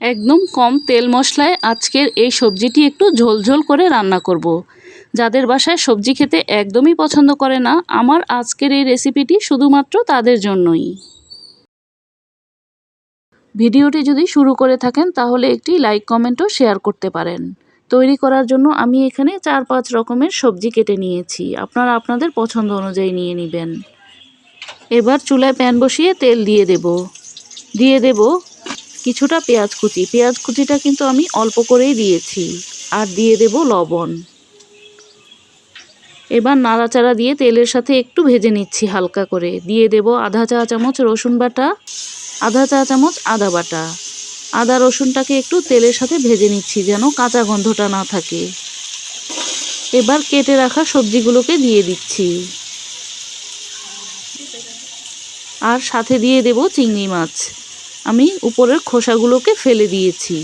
একদম কম তেল মশলায় আজকের এই সবজিটি একটু ঝোলঝোল করে রান্না করব। যাদের বাসায় সবজি খেতে একদমই পছন্দ করে না, আমার আজকের এই রেসিপিটি শুধুমাত্র তাদের জন্যই। ভিডিওটি যদি শুরু করে থাকেন, তাহলে একটি লাইক কমেন্টও শেয়ার করতে পারেন। তৈরি করার জন্য আমি এখানে চার পাঁচ রকমের সবজি কেটে নিয়েছি। আপনারা আপনাদের পছন্দ অনুযায়ী নিয়ে নেবেন। এবার চুলায় প্যান বসিয়ে তেল দিয়ে দেব। দিয়ে দেব কিছুটা পেঁয়াজ কুচি। পেঁয়াজ কুচিটা কিন্তু আমি অল্প করেই দিয়েছি আর দিয়ে দেব লবণ। এবার নাড়াচাড়া দিয়ে তেলের সাথে একটু ভেজে নিচ্ছি হালকা করে। দিয়ে দেব আধা চা চামচ রসুন বাটা, আধা চা চামচ আদা বাটা। আদা রসুনটাকে একটু তেলের সাথে ভেজে নিচ্ছি যেন কাঁচা গন্ধটা না থাকে। এবার কেটে রাখা সবজিগুলোকে দিয়ে দিচ্ছি। আর সাথে দিয়ে দেব চিংড়ি মাছ। আমি উপরের খোসাগুলোকে ফেলে দিয়েছি।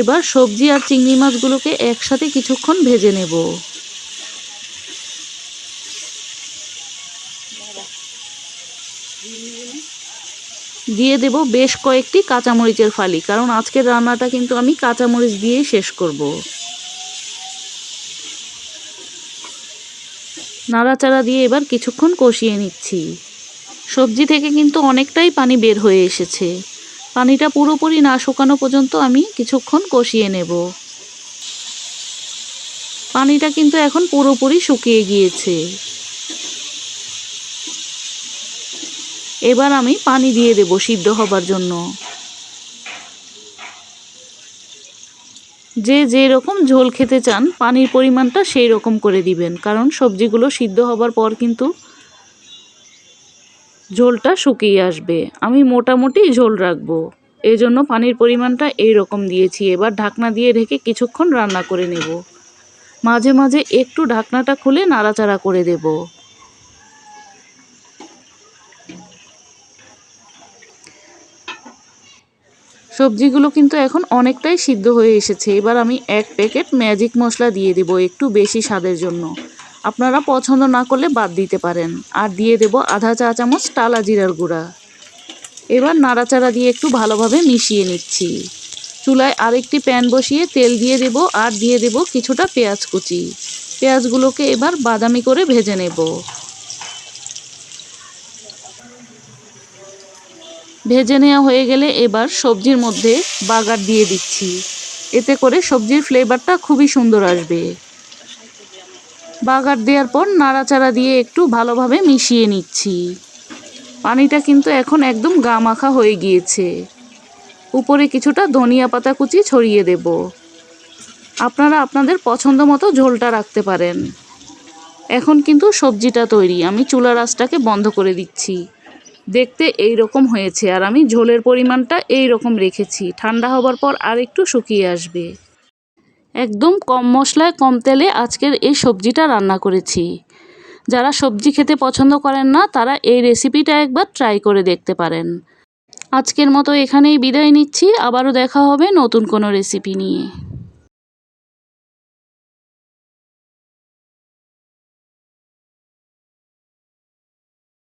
এবার সবজি আর চিংড়ি মাছগুলোকে একসাথে কিছুক্ষণ ভেজে নেব। দিয়ে দেব বেশ কয়েকটি কাঁচামরিচের ফালি, কারণ আজকের রান্নাটা কিন্তু আমি কাঁচামরিচ দিয়েই শেষ করব। নাড়াচাড়া দিয়ে এবার কিছুক্ষণ কষিয়ে নিচ্ছি। সবজি থেকে কিন্তু অনেকটাই পানি বের হয়ে এসেছে। পানিটা পুরোপুরি না শুকানো পর্যন্ত আমি কিছুক্ষণ কষিয়ে নেব। পানিটা কিন্তু এখন পুরোপুরি শুকিয়ে গিয়েছে। এবার আমি পানি দিয়ে দেব সিদ্ধ হবার জন্য। যে যে রকম ঝোল খেতে চান, পানির পরিমাণটা সেই রকম করে দিবেন, কারণ সবজিগুলো সিদ্ধ হবার পর কিন্তু ঝোলটা শুকিয়ে আসবে। আমি মোটামুটি ঝোল রাখব। এই জন্য পানির পরিমাণটা এই রকম দিয়েছি। এবার ঢাকনা দিয়ে ঢেকে কিছুক্ষণ রান্না করে নেব। মাঝে মাঝে একটু ঢাকনাটা খুলে নাড়াচাড়া করে দেব। সবজিগুলো কিন্তু এখন অনেকটাই সিদ্ধ হয়ে এসেছে। এবার আমি এক প্যাকেট ম্যাজিক মশলা দিয়ে দেব একটু বেশি স্বাদের জন্য। আপনারা পছন্দ না করলে বাদ দিতে পারেন। আর দিয়ে দেব আধা চা চামচ টালা জিরার গুঁড়া। এবার নাড়াচাড়া দিয়ে একটু ভালোভাবে মিশিয়ে নিচ্ছি। চুলায় আরেকটি প্যান বসিয়ে তেল দিয়ে দেব আর দিয়ে দেব কিছুটা পেঁয়াজ কুচি। পেঁয়াজগুলোকে এবার বাদামি করে ভেজে নেব। ভেজে নেওয়া হয়ে গেলে এবার সবজির মধ্যে বাগার দিয়ে দিচ্ছি। এতে করে সবজির ফ্লেভারটা খুবই সুন্দর আসবে। বাগার দেওয়ার পর নাড়াচাড়া দিয়ে একটু ভালোভাবে মিশিয়ে নিচ্ছি। পানিটা কিন্তু এখন একদম গা মাখা হয়ে গিয়েছে। উপরে কিছুটা ধনিয়া পাতা কুচি ছড়িয়ে দেব। আপনারা আপনাদের পছন্দ মতো ঝোলটা রাখতে পারেন। এখন কিন্তু সবজিটা তৈরি। আমি চুলা রাসটাকে বন্ধ করে দিচ্ছি। দেখতে এই রকম হয়েছে। আর আমি ঝোলের পরিমাণটা এই রকম রেখেছি। ঠান্ডা হবার পর আর একটু শুকিয়ে আসবে। একদম কম মশলায় কম তেলে আজকের এই সবজিটা রান্না করেছি। যারা সবজি খেতে পছন্দ করেন না, তারা এই রেসিপিটা একবার ট্রাই করে দেখতে পারেন। আজকের মতো এখানেই বিদায় নিচ্ছি। আবারও দেখা হবে নতুন কোনো রেসিপি নিয়ে।